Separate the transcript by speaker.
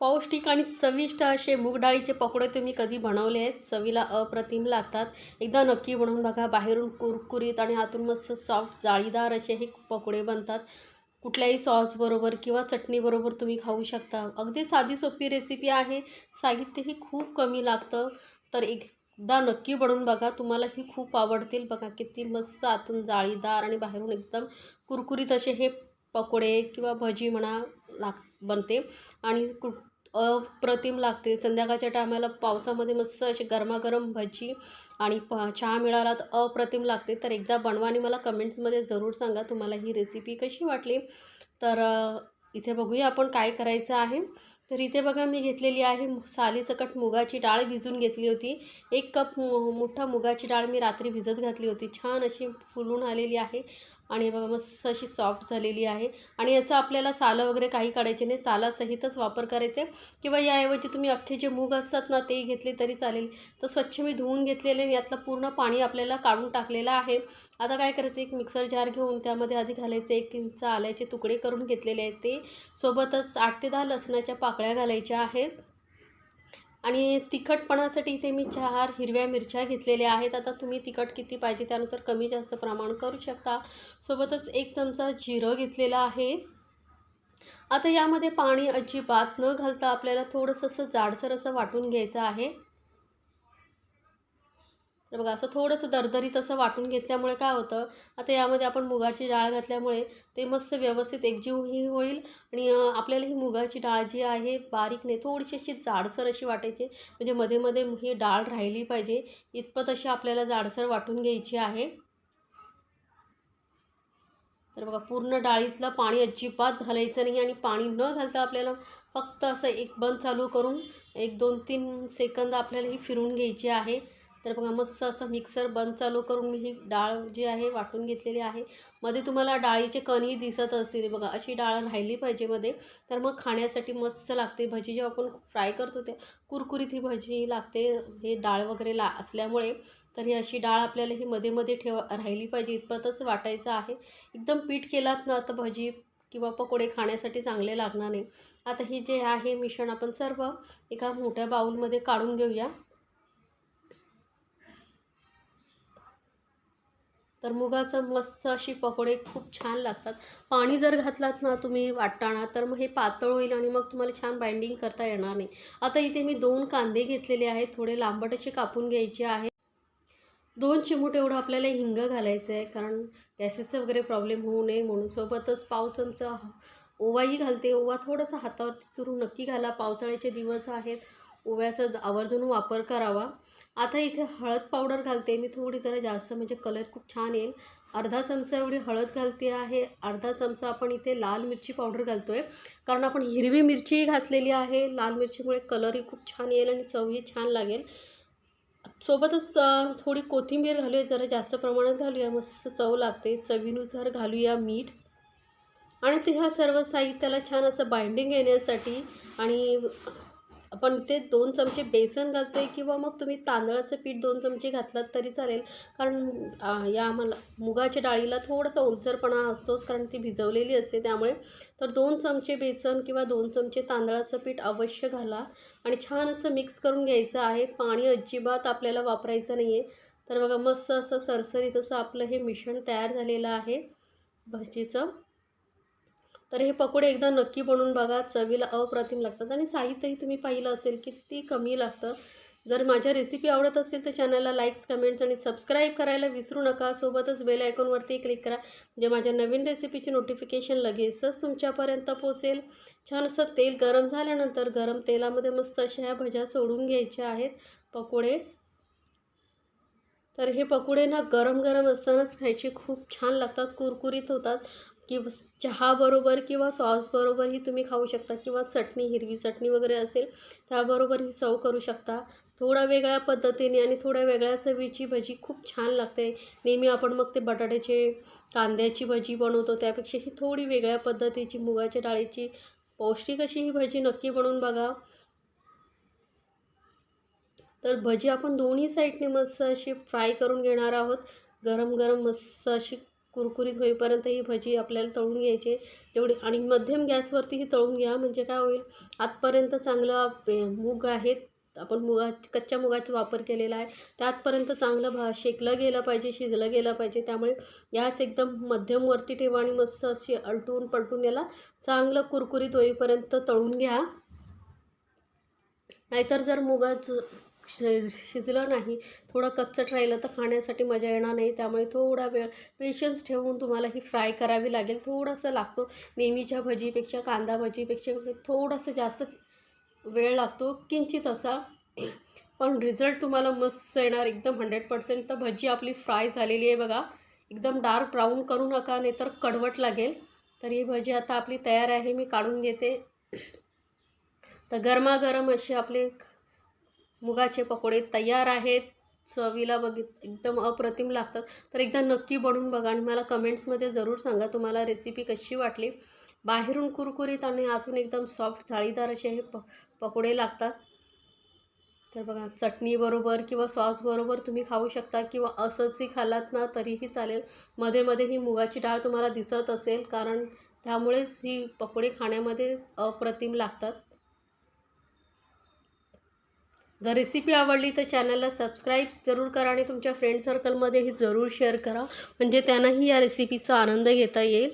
Speaker 1: पौष्टिक आणि चविष्ट असे मूगडाळीचे पकोडे तुम्ही कधी बनवले आहेत? चवीला अप्रतिम लागतात. एकदा नक्की बनवून बघा. बाहेरून कुरकुरीत आणि आतून मस्त सॉफ्ट जाळीदार असे हे पकोडे बनतात. कुठल्याही सॉसबरोबर किंवा चटणीबरोबर तुम्ही खाऊ शकता. अगदी साधी सोपी रेसिपी आहे. साहित्यही खूप कमी लागतं. तर एकदा नक्की बनवून बघा. तुम्हाला ही खूप आवडतील. बघा किती मस्त आतून जाळीदार आणि बाहेरून एकदम कुरकुरीत असे हे पकोडे किंवा भजी म्हणा लाग बनते. आणि कु अप्रतिम लागते. संध्याकाळच्या टायमाला पावसामध्ये मस्त अशी गरमागरम भजी आणि प चहा मिळाला तर अप्रतिम लागते. तर एकदा बनवा आणि मला कमेंट्समध्ये जरूर सांगा तुम्हाला ही रेसिपी कशी वाटली. तर इथे बघूया आपण काय करायचं आहे. तर इथे बघा मी घेतलेली आहे सालीसकट मुगाची डाळ भिजून घेतली होती. एक कप मो मोठा मुगाची डाळ मी रात्री भिजत घातली होती. छान अशी फुलून आलेली आहे. आणि बघा मस्त अशी सॉफ्ट झालेली आहे. आणि याचं आपल्याला सालं वगैरे काही काढायचे नाही. सालासहितच वापर करायचे. किंवा याऐवजी तुम्ही अख्खे जे मूग असतात ना ते घेतले तरी चालेल. तर स्वच्छ मी धुवून घेतलेले यातलं पूर्ण पाणी आपल्याला काढून टाकलेलं आहे. आता काय करायचं एक मिक्सर जार घेऊन त्यामध्ये आधी घालायचं. एक इंच आल्याचे तुकडे करून घेतलेले आहेत ते. सोबतच आठ ते दहा लसणाच्या पाकळ्या घालायच्या आहेत. आणि तिखटपणासाठी इथे मी चार हिरव्या मिरच्या घेतलेल्या आहेत. आता तुम्ही तिखट किती पाहिजे त्यानुसार कमी जास्त प्रमाण करू शकता. सोबतच एक चमचा जिरं घेतलेलं आहे. आता यामध्ये पाणी अजिबात न घालता आपल्याला थोडंसं असं जाडसर असं वाटून घ्यायचं आहे. तर बघा असं थोडंसं दरदरीत असं वाटून घेतल्यामुळे काय होतं आता यामध्ये आपण मुगाची डाळ घातल्यामुळे ते मस्त व्यवस्थित एकजीवही होईल आणि आपल्याला ही मुगाची डाळ जी आहे बारीक नाही थोडीशी अशी जाडसर अशी वाटायची. म्हणजे मध्ये मध्ये ही डाळ राहिली पाहिजे इतपत अशी आपल्याला जाडसर वाटून घ्यायची आहे. तर बघा पूर्ण डाळीतलं पाणी अजिबात घालायचं नाही आणि पाणी न घालता आपल्याला फक्त असं एक बंद चालू करून एक दोन तीन सेकंद आपल्याला ही फिरून घ्यायची आहे. तर बघा मस्त असं मिक्सर बंद चालू करून मी ही डाळ जी आहे वाटून घेतलेली आहे. मध्ये तुम्हाला डाळीचे कणही दिसत असतील बघा अशी डाळ राहिली पाहिजे मध्ये. तर मग खाण्यासाठी मस्त लागते भजी जेव्हा आपण फ्राय करतो ते कुरकुरीत ही भजी लागते. हे डाळ वगैरे ला असल्यामुळे तर ही अशी डाळ आपल्याला ही मध्ये मध्ये ठेवा राहिली पाहिजे इतपतच वाटायचं आहे. एकदम पीठ केलात ना तर भजी किंवा पकोडे खाण्यासाठी चांगले लागणार नाही. आता हे जे आहे मिश्रण आपण सर्व एका मोठ्या बाऊलमध्ये काढून घेऊया. तर मुगाचं मस्त अशी पकोडे खूप छान लागतात. पाणी जर घातलात ना तुम्ही वाटताना तर मग हे पातळ होईल आणि मग तुम्हाला छान बाइंडिंग करता येणार नाही. आता इथे मी दोन कांदे घेतलेले आहेत थोडे लांबट असे कापून घ्यायचे आहे दोन चिमूट एवढं आपल्याला हिंग घालायचं आहे कारण गॅसेसचं वगैरे प्रॉब्लेम होऊ नये म्हणून. सोबतच पाव चमचा ओवाही घालते. ओवा थोडंसं हातावरती चुरून नक्की घाला. पावसाळ्याचे दिवस आहेत. ओव्याचा आवर्जून वापर करावा. आता इथे हळद पावडर घालते. मी थोडी जरा जास्त म्हणजे कलर खूप छान येईल. अर्धा चमचा एवढी हळद घालते आहे. अर्धा चमचा आपण इथे लाल मिरची पावडर घालतो आहे कारण आपण हिरवी मिरचीही घातलेली आहे. लाल मिरचीमुळे कलरही खूप छान येईल आणि चवही छान लागेल. सोबतच थोडी कोथिंबीर घालूया. जरा जास्त प्रमाणात घालूया. मस्त चव लागते. चवीनुसार घालूया मीठ. आणि ते ह्या सर्व साहित्याला छान असं बाइंडिंग येण्यासाठी आणि आपण ते दोन चमचे बेसन घालतो आहे किंवा मग तुम्ही तांदळाचं पीठ दोन चमचे घातलात तरी चालेल. कारण या मला मुगाच्या डाळीला थोडासा ओलसरपणा असतोच कारण ती भिजवलेली असते. त्यामुळे तर दोन चमचे बेसन किंवा दोन चमचे तांदळाचं पीठ अवश्य घाला आणि छान असं मिक्स करून घ्यायचं आहे. पाणी अजिबात आपल्याला वापरायचं नाही आहे तर बघा मस्त असं सरसरीत असं आपलं हे मिश्रण तयार झालेलं आहे. भजीचं. तर हे पकोडे एकदा नक्की बनवून बघा. चवीला अप्रतिम लागतात आणि साहित्यही तुम्ही पाहिलं असेल किती कमी लागतं. जर माझ्या रेसिपी आवडत असेल तर चॅनलला लाईक्स कमेंट्स आणि सबस्क्राईब करायला विसरू नका. सोबतच बेल आयकॉनवरती क्लिक करा म्हणजे माझ्या नवीन रेसिपीची नोटिफिकेशन लगेचच तुमच्यापर्यंत पोचेल छान असं तेल गरम झाल्यानंतर गरम तेलामध्ये मस्त अशा ह्या भज्या सोडून घ्यायच्या आहेत पकोडे. तर हे पकोडे ना गरम गरम असतानाच खायचे खूप छान लागतात कुरकुरीत होतात. किंवा चहाबरोबर किंवा सॉसबरोबरही तुम्ही खाऊ शकता किंवा चटणी हिरवी चटणी वगैरे असेल त्याबरोबरही सर्व करू शकता. थोडा वेगळ्या पद्धतीने आणि थोड्या वेगळ्या चवीची भजी खूप छान लागते. नेहमी आपण मग ते बटाट्याचे कांद्याची भजी बनवतो त्यापेक्षा ही थोडी वेगळ्या पद्धतीची मुगाच्या डाळीची पौष्टिक अशी ही भजी नक्की बनवून बघा. तर भजी आपण दोन्ही साईडने मस्त अशी फ्राय करून घेणार आहोत. गरम गरम मस्त अशी कुरकुरीत होईपर्यंत ही भजी आपल्याला तळून घ्यायची. तेवढी आणि मध्यम गॅसवरती ही तळून घ्या. म्हणजे काय होईल? आतपर्यंत चांगलं मूग आहेत. आपण मुगा कच्च्या मुगाचा वापर केलेला आहे. त्यातपर्यंत आतपर्यंत चांगलं भा शेकलं गेलं पाहिजे शिजलं गेलं पाहिजे. त्यामुळे गॅस एकदम मध्यमवरती ठेवा आणि मस्त अशी अलटून पलटून याला चांगलं कुरकुरीत होईपर्यंत तळून घ्या. नाहीतर जर मुगाचं शि शिजलं नाही. थोडं कच्चट राहिलं तर खाण्यासाठी मजा येणार नाही. त्यामुळे थोडा वेळ पेशन्स ठेवून तुम्हाला ही फ्राय करावी लागेल. थोडंसं लागतो. नेहमीच्या भजीपेक्षा कांदा भजीपेक्षा थोडंसं जास्त वेळ लागतो. किंचित असा. पण रिझल्ट तुम्हाला मस्त येणार. एकदम हंड्रेड पर्सेंट तर भजी आपली फ्राय झालेली आहे बघा. एकदम डार्क ब्राऊन करू नका नाहीतर कडवट लागेल. तर ही भजी आता आपली तयार आहे. मी काढून घेते. तर गरमागरम अशी आपले मुगाचे पकोडे तयार आहेत. चवीला बघित एकदम अप्रतिम लागतात. तर एकदा नक्की बनवून बघा आणि मला कमेंट्समध्ये जरूर सांगा तुम्हाला रेसिपी कशी वाटली. बाहेरून कुरकुरीत आणि आतून एकदम सॉफ्ट जाळीदार असे हे प पकोडे लागतात. तर बघा चटणीबरोबर किंवा सॉसबरोबर तुम्ही खाऊ शकता किंवा असंचही खालात ना तरीही चालेल. मध्ये मध्ये ही मुगाची डाळ तुम्हाला दिसत असेल कारण त्यामुळेच ही पकोडे खाण्यामध्ये अप्रतिम लागतात. जर रेसिपी आवडली तर चॅनलला सबस्क्राईब जरूर करा आणि तुमच्या फ्रेंड सर्कलमध्येही जरूर शेअर करा. म्हणजे त्यांनाही या रेसिपीचा आनंद घेता येईल.